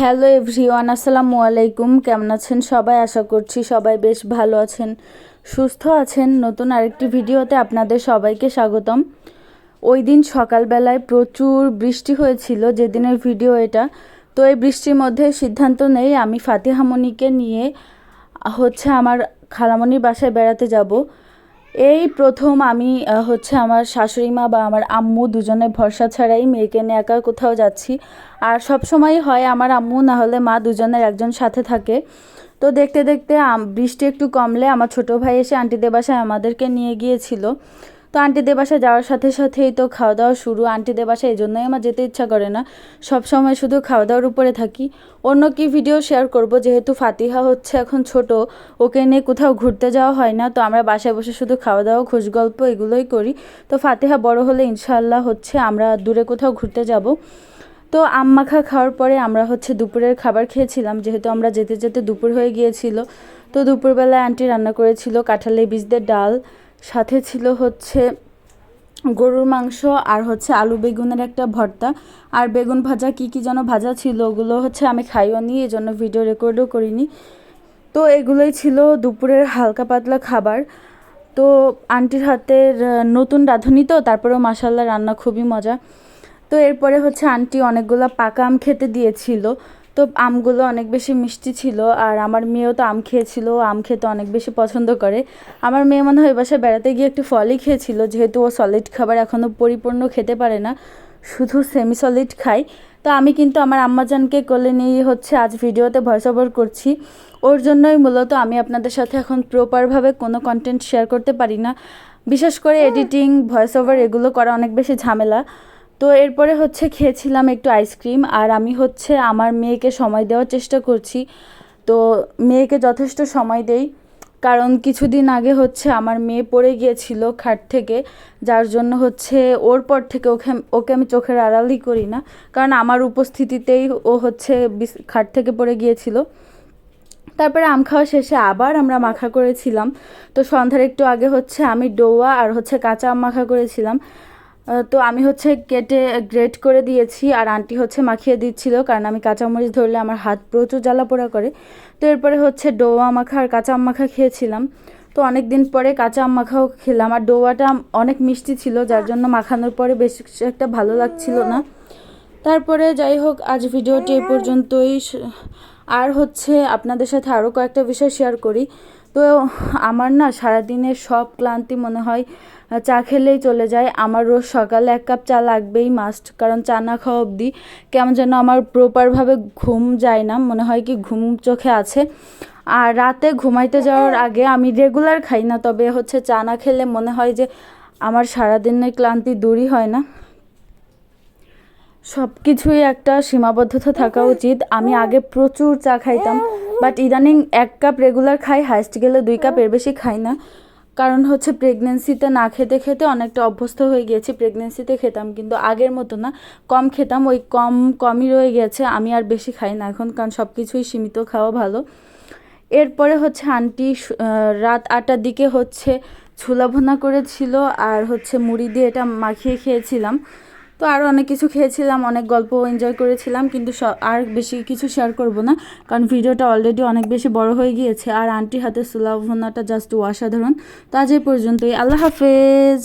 Hello everyone, আসসালামু আলাইকুম। কেমন আছেন সবাই? আশা করছি সবাই বেশ ভালো আছেন। সুস্থ আছেন? নতুন আরেকটি ভিডিওতে আপনাদের সবাইকে স্বাগতম। ওই দিন সকালবেলায় প্রচুর বৃষ্টি হয়েছিল, যেদিনের ভিডিও এটা। তো এই বৃষ্টির মধ্যে সিদ্ধান্ত নেই, আমি ফাতিহামণিকে নিয়ে হচ্ছে আমার খালামণির বাসায় বেড়াতে যাব। এই প্রথম আমি হচ্ছে আমার শাশুড়ি মা বা আমার আম্মু দুজনে ভরসা ছাড়াই মেয়েকে নিয়ে একা কোথাও যাচ্ছি। আর সব সময় হয় আমার আম্মু, না হলে মা দুজনের একজন সাথে থাকে। তো দেখতে দেখতে বৃষ্টি একটু কমলে আমার ছোট ভাই এসে আন্টিদের বাসায় আমাদেরকে নিয়ে গিয়েছিল। তো আন্টিদের বাসায় যাওয়ার সাথে সাথেই তো খাওয়া দাওয়া শুরু আন্টিদের বাসায় এই জন্যই আমার যেতে ইচ্ছা করে না। সব সময় শুধু খাওয়া দাওয়ার উপরে থাকি। অন্য কি ভিডিও শেয়ার করব? যেহেতু ফাতিহা হচ্ছে এখন ছোট, ওকে নিয়ে কোথাও ঘুরতে যাওয়া হয় না। তো আমরা বাসায় বসে শুধু খাওয়া দাওয়া খোঁজ গল্প এগুলোই করি। তো ফাতিহা বড় হলে ইনশাআল্লাহ হচ্ছে আমরা দূরে কোথাও ঘুরতে যাব। তো আম মাখা খাওয়ার পরে আমরা হচ্ছে দুপুরের খাবার খেয়েছিলাম। যেহেতু আমরা যেতে যেতে দুপুর হয়ে গিয়েছিল। তো দুপুরবেলায় আন্টি রান্না করেছিল কাঁঠালের বীজদের ডাল। সাথে ছিল হচ্ছে গরুর মাংস আর হচ্ছে আলু বেগুনের একটা ভর্তা। আর বেগুন ভাজা কি কি যেন ভাজা ছিল ওগুলো হচ্ছে আমি খাইও নি এই জন্য ভিডিও রেকর্ডও করিনি। তো এগুলোই ছিল দুপুরের হালকা পাতলা খাবার। তো আন্টির হাতের নতুন রাঁধুনি তো, তারপরেও মাসাল্লাহ রান্না খুবই মজা। তো এরপরে হচ্ছে আন্টি অনেকগুলো পাকা আম খেতে দিয়েছিল। তো আমগুলো অনেক বেশি মিষ্টি ছিল আর আমার মেয়েও তো আম খেয়েছিল আম খেতে অনেক বেশি পছন্দ করে। আমার মেয়ে মনে হয় বাসায় বেড়াতে গিয়ে একটু ফলই খেয়েছিল যেহেতু ও সলিড খাবার এখনও পরিপূর্ণ খেতে পারে না শুধু সেমি সলিড খাই তো আমি কিন্তু আমার আম্মাজানকে কোলে নিয়ে হচ্ছে আজ ভিডিওতে ভয়েস ওভার করছি। ওর জন্যই মূলত আমি আপনাদের সাথে এখন প্রপারভাবে কোনো কন্টেন্ট শেয়ার করতে পারি না। বিশেষ করে এডিটিং ভয়েস ওভার এগুলো করা অনেক বেশি ঝামেলা। তো এরপরে হচ্ছে খেয়েছিলাম একটু আইসক্রিম আর আমি হচ্ছে আমার মেয়েকে সময় দেওয়ার চেষ্টা করছি। তো মেয়েকে যথেষ্ট সময় দেই, কারণ কিছুদিন আগে হচ্ছে আমার মেয়ে পড়ে গিয়েছিল খাট থেকে, যার জন্য হচ্ছে ওর পর থেকে ওকে ওকে আমি চোখের আড়ালই করি না। কারণ আমার উপস্থিতিতেই ও হচ্ছে খাট থেকে পড়ে গিয়েছিল। তারপরে আম খাওয়া শেষে আবার আমরা মাখা করেছিলাম। তো সন্ধ্যার একটু আগে হচ্ছে আমি ডোয়া আর হচ্ছে কাঁচা আম মাখা করেছিলাম। তো আমি হচ্ছে কেটে গ্রেট করে দিয়েছি আর আন্টি হচ্ছে মাখিয়ে দিচ্ছিল কারণ আমি কাঁচামরিচ ধরলে আমার হাত প্রচুর জ্বালা পোড়া করে। তো এরপরে হচ্ছে ডোয়া মাখা আর কাঁচা আম মাখা খেয়েছিলাম। তো অনেক দিন পরে কাঁচা আম মাখাও খেলাম আর ডোয়াটা অনেক মিষ্টি ছিল, যার জন্য মাখানোর পরে বেশ একটা ভালো লাগছিল না। তারপরে যাই হোক, আজ ভিডিওটি এ পর্যন্তই। আর হচ্ছে আপনাদের সাথে আরও কয়েকটা বিষয় শেয়ার করি। তো আমার না সারাদিনের সব ক্লান্তি মনে হয় চা খেলেই চলে যায়। আমার রোজ সকালে এক কাপ চা লাগবেই মাস্ট কারণ চা না খাওয়া অবধি কেমন যেন আমার প্রপারভাবে ঘুম যায় না, মনে হয় কি ঘুম চোখে আছে। আর রাতে ঘুমাইতে যাওয়ার আগে আমি রেগুলার খাই না, তবে হচ্ছে চা না খেলে মনে হয় যে আমার সারাদিনের ক্লান্তি দূরই হয় না। সব কিছুই একটা সীমাবদ্ধতা থাকা উচিত। আমি আগে প্রচুর চা খাইতাম বাট ইদানিং এক কাপ রেগুলার খাই হাইস্ট গেলে দুই কাপ এর বেশি খাই না। কারণ হচ্ছে প্রেগনেন্সিতে না খেতে খেতে অনেকটা অভ্যস্ত হয়ে গিয়েছি প্রেগনেন্সিতে খেতাম কিন্তু আগের মতো না। কম খেতাম ওই কম কমই রয়ে গেছে আমি আর বেশি খাই না এখন কারণ সব কিছুই সীমিত খাওয়া ভালো। এরপরে হচ্ছে আন্টি রাত আটটার দিকে হচ্ছে ছোলা ভুনা করেছিল আর হচ্ছে মুড়ি দিয়ে এটা মাখিয়ে খেয়েছিলাম। তো আরও অনেক কিছু খেয়েছিলাম, অনেক গল্প এনজয় করেছিলাম, কিন্তু আর বেশি কিছু শেয়ার করব না, কারণ ভিডিওটা অলরেডি অনেক বেশি বড় হয়ে গিয়েছে, আর আন্টির হাতে সুলাভনাটা ভুনাটা জাস্ট অসাধারণ। তো আজ এই পর্যন্তই, আল্লাহ হাফেজ।